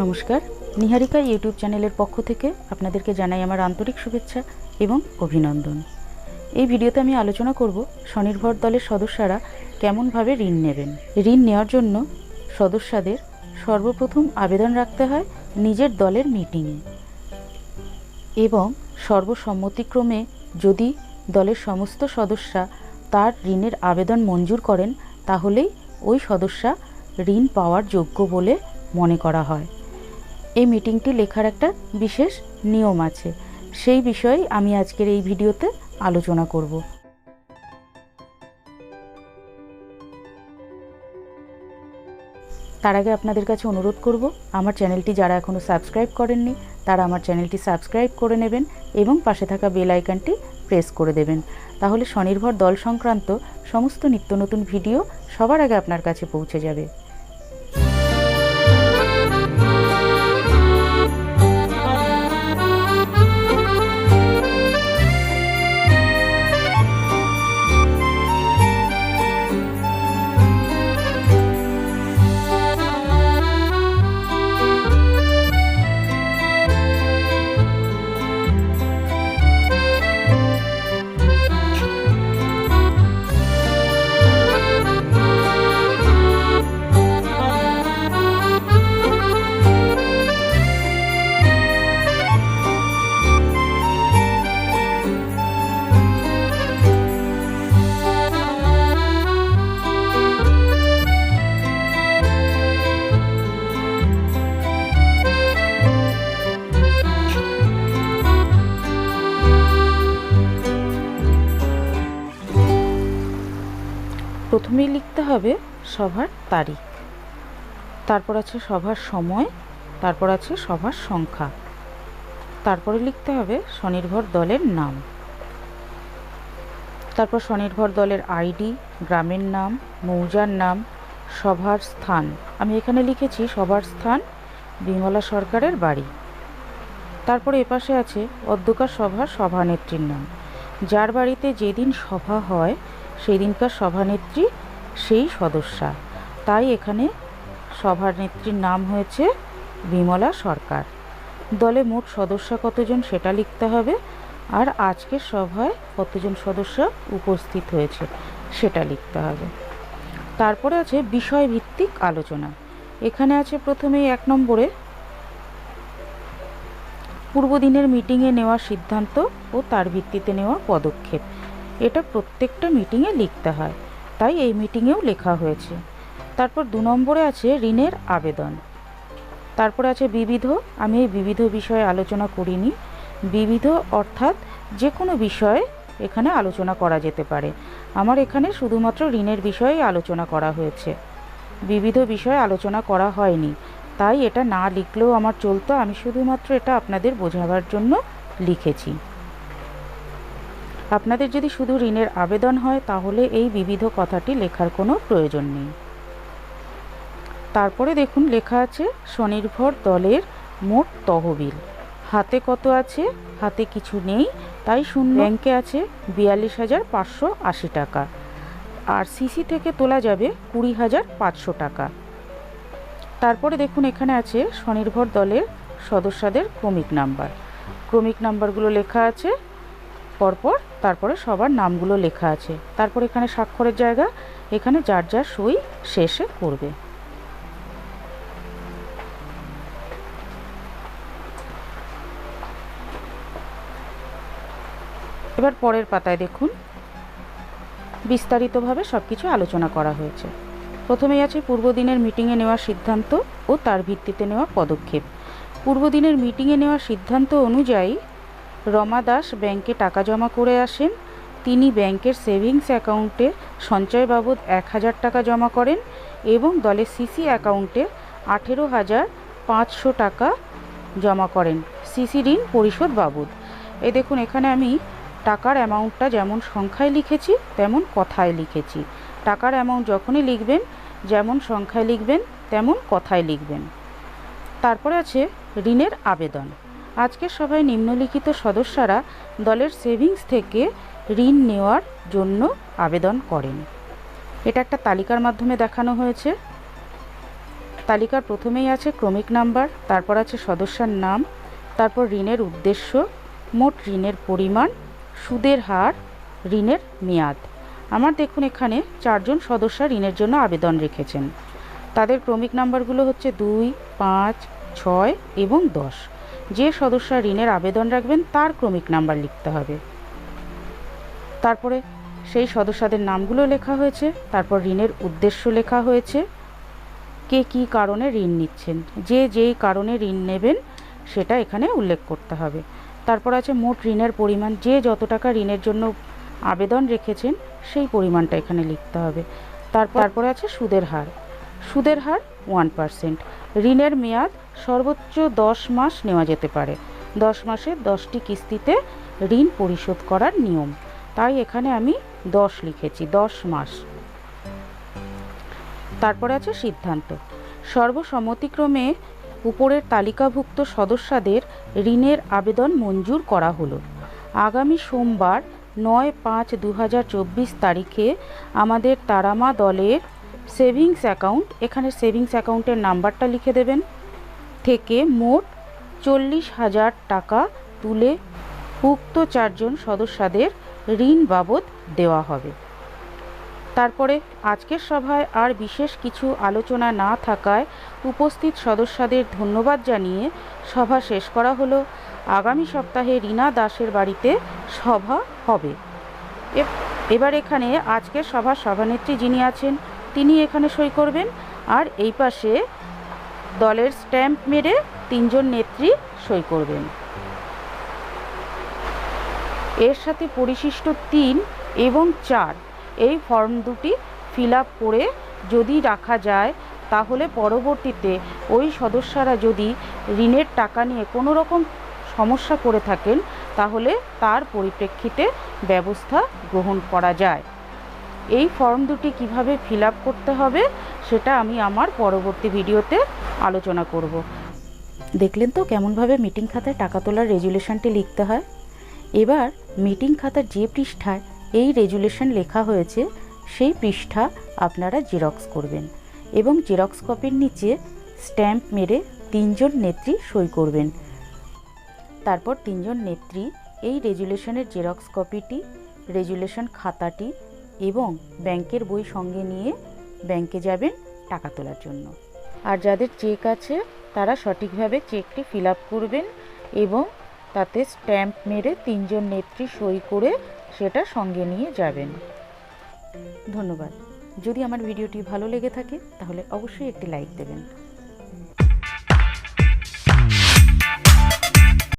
নমস্কার। নিহারিকা ইউটিউব চ্যানেলের পক্ষ থেকে আপনাদেরকে জানাই আমার আন্তরিক শুভেচ্ছা এবং অভিনন্দন। এই ভিডিওতে আমি আলোচনা করব স্বনির্ভর দলের সদস্যরা কেমনভাবে ঋণ নেবেন। ঋণ নেওয়ার জন্য সদস্যদের সর্বপ্রথম আবেদন রাখতে হয় নিজের দলের মিটিংয়ে এবং সর্বসম্মতিক্রমে যদি দলের সমস্ত সদস্যা তার ঋণের আবেদন মঞ্জুর করেন, তাহলেই ওই সদস্যা ঋণ পাওয়ার যোগ্য বলে মনে করা হয়। এই মিটিংটি লেখার একটা বিশেষ নিয়ম আছে। সেই বিষয়ে আমি আজকের এই ভিডিওতে আলোচনা করব। তার আগে আপনাদের কাছে অনুরোধ করব, আমার চ্যানেলটি যারা এখনও সাবস্ক্রাইব করেননি, তারা আমার চ্যানেলটি সাবস্ক্রাইব করে নেবেন এবং পাশে থাকা বেল আইকনটি প্রেস করে দেবেন। তাহলে স্বনির্ভর দল সংক্রান্ত সমস্ত নিত্য নতুন ভিডিও সবার আগে আপনার কাছে পৌঁছে যাবে। প্রথমেই লিখতে হবে সভার তারিখ। তারপর আছে সভার সময়, তারপর আছে সভার সংখ্যা। তারপরে লিখতে হবে স্বনির্ভর দলের নাম। তারপর স্বনির্ভর দলের আইডি, গ্রামের নাম, মৌজার নাম, সভার স্থান। আমি এখানে লিখেছি সভার স্থান, বিমলা সরকারের বাড়ি। তারপরে এপাশে আছে অধ্যকার সভার সভানেত্রীর নাম। যার বাড়িতে যেদিন সভা হয় সেই দিনকার সভানেত্রী সেই সদস্যা। তাই এখানে সভানেত্রীর নাম হয়েছে বিমলা সরকার। দলে মোট সদস্য কতজন সেটা লিখতে হবে আর আজকের সভায় কতজন সদস্য উপস্থিত হয়েছে সেটা লিখতে হবে। তারপরে আছে বিষয়ভিত্তিক আলোচনা। এখানে আছে প্রথমেই এক নম্বরে পূর্বদিনের মিটিংয়ে নেওয়া সিদ্ধান্ত ও তার ভিত্তিতে নেওয়া পদক্ষেপ। এটা প্রত্যেকটা মিটিংয়ে লিখতে হয়। তাই এই মিটিংয়েও লেখা হয়েছে। তারপর দু নম্বরে আছে ঋণের আবেদন। তারপরে আছে বিবিধ। আমি এই বিবিধ বিষয়ে আলোচনা করিনি। বিবিধ অর্থাৎ যে কোনো বিষয়ে এখানে আলোচনা করা যেতে পারে। আমার এখানে শুধুমাত্র ঋণের বিষয়ে আলোচনা করা হয়েছে। বিবিধ বিষয়ে আলোচনা করা হয়নি। তাই এটা না লিখলেও আমার চলতো। আমি শুধুমাত্র এটা আপনাদের বোঝাবার জন্য লিখেছি। আপনাদের যদি শুধু ঋণের আবেদন হয়, তাহলে এই বিবিধ কথাটি লেখার কোনো প্রয়োজন নেই। তারপরে দেখুন, লেখা আছে, স্বনির্ভর দলের মোট তহবিল। হাতে কত আছে? হাতে কিছু নেই, তাই শূন্য। ব্যাংকে আছে বিয়াল্লিশ হাজার পাঁচশো আশি টাকা। আর সিসি থেকে তোলা যাবে কুড়ি হাজার পাঁচশো টাকা। তারপরে দেখুন, এখানে আছে স্বনির্ভর দলের সদস্যদের ক্রমিক নাম্বার। ক্রমিক নাম্বারগুলো লেখা আছে পরপর তারপরে সবার নামগুলো লেখা আছে। তারপর এখানে স্বাক্ষরের জায়গা, এখানে যার যার সই শেষে করবে। এবার পরের পাতায় দেখুন। বিস্তারিতভাবে সব কিছু আলোচনা করা হয়েছে। প্রথমেই আছে পূর্বদিনের মিটিংয়ে নেওয়া সিদ্ধান্ত ও তার ভিত্তিতে নেওয়া পদক্ষেপ। পূর্বদিনের মিটিংয়ে নেওয়া সিদ্ধান্ত অনুযায়ী রমা দাস ব্যাংকে টাকা জমা করে আসেন। তিনি ব্যাংকের সেভিংস অ্যাকাউন্টে সঞ্চয় বাবদ এক হাজার টাকা জমা করেন এবং দলের সিসি অ্যাকাউন্টে আঠেরো হাজার পাঁচশো টাকা জমা করেন। সিসি ঋণ পরিশোধ বাবদ। এ দেখুন, এখানে আমি টাকার অ্যামাউন্টটা যেমন সংখ্যায় লিখেছি, তেমন কথায় লিখেছি। টাকার অ্যামাউন্ট যখনই লিখবেন, যেমন সংখ্যায় লিখবেন, তেমন কথায় লিখবেন। তারপরে আছে ঋণের আবেদন। আজকের সভায় নিম্নলিখিত সদস্যরা দলের সেভিংস থেকে ঋণ নেওয়ার জন্য আবেদন করেন। এটা একটা তালিকার মাধ্যমে দেখানো হয়েছে। তালিকার প্রথমেই আছে ক্রমিক নাম্বার, তারপর আছে সদস্যার নাম, তারপর ঋণের উদ্দেশ্য, মোট ঋণের পরিমাণ, সুদের হার, ঋণের মেয়াদ। আমার দেখুন এখানে চারজন সদস্য ঋণের জন্য আবেদন রেখেছেন। তাদের ক্রমিক নাম্বারগুলো হচ্ছে দুই, পাঁচ, ছয় এবং দশ। যে সদস্য ঋণের আবেদন রাখবেন, তার ক্রমিক নাম্বার লিখতে হবে। তারপরে সেই সদস্যদের নামগুলো লেখা হয়েছে, তারপর ঋণের উদ্দেশ্য লেখা হয়েছে, কে কী কারণে ঋণ নিচ্ছেন, যে যেই কারণে ঋণ নেবেন, সেটা এখানে উল্লেখ করতে হবে। তারপর আছে, মোট ঋণের পরিমাণ, যে যত টাকা ঋণের জন্য আবেদন রেখেছেন, সেই পরিমাণটা এখানে লিখতে হবে। তারপর তারপরে আছে সুদের হার। সুদের হার ওয়ান পারসেন্ট। ঋণের মেয়াদ সর্বোচ্চ দশ মাস নেওয়া যেতে পারে। দশ মাসে দশটি কিস্তিতে ঋণ পরিশোধ করার নিয়ম। তাই এখানে আমি দশ লিখেছি, দশ মাস। তারপরে আছে সিদ্ধান্ত। সর্বসম্মতিক্রমে উপরের তালিকাভুক্ত সদস্যদের ঋণের আবেদন মঞ্জুর করা হলো। আগামী সোমবার নয় পাঁচ দু তারিখে আমাদের তারামা দলের সেভিংস অ্যাকাউন্ট, এখানে সেভিংস অ্যাকাউন্টের নাম্বারটা লিখে দেবেন। থেকে মোট চল্লিশ হাজার টাকা তুলে উক্ত চারজন সদস্যদের ঋণ বাবদ দেওয়া হবে। তারপরে আজকের সভায় আর বিশেষ কিছু আলোচনা না থাকায় উপস্থিত সদস্যদের ধন্যবাদ জানিয়ে সভা শেষ করা হলো। আগামী সপ্তাহে রীনা দাসের বাড়িতে সভা হবে। এবার এখানে আজকের সভার সভানেত্রী যিনি আছেন, তিনি এখানে সই করবেন। আর এই পাশে দলের স্ট্যাম্প মেরে তিনজন নেত্রী সই করবেন। এর সাথে পরিশিষ্ট তিন এবং চার, এই ফর্ম দুটি ফিল করে যদি রাখা যায়, তাহলে পরবর্তীতে ওই সদস্যরা যদি ঋণের টাকা নিয়ে কোনো রকম সমস্যা করে থাকেন, তাহলে তার পরিপ্রেক্ষিতে ব্যবস্থা গ্রহণ করা যায়। এই ফর্ম দুটি কীভাবে ফিল করতে হবে সেটা আমি আমার পরবর্তী ভিডিওতে আলোচনা করব। দেখলেন তো কেমনভাবে মিটিং খাতায় টাকা তোলার রেজুলেশনটি লিখতে হয়? এবার মিটিং খাতার যে পৃষ্ঠায় এই রেজুলেশন লেখা হয়েছে, সেই পৃষ্ঠা আপনারা জেরক্স করবেন এবং জেরক্স কপির নিচে স্ট্যাম্প মেরে তিনজন নেত্রী সই করবেন। তারপর তিনজন নেত্রী এই রেজুলেশনের জেরক্স কপিটি রেজুলেশন খাতাটি এবং ব্যাংকের বই সঙ্গে নিয়ে ব্যাংকে যাবেন টাকা তোলার জন্য। আর যাদের চেক আছে, তারা সঠিকভাবে চেকটি ফিল করবেন এবং তাতে স্ট্যাম্প মেরে তিনজন নেত্রী সই করে সেটা সঙ্গে নিয়ে যাবেন। ধন্যবাদ। যদি আমার ভিডিওটি ভালো লেগে থাকে, তাহলে অবশ্যই একটি লাইক দেবেন।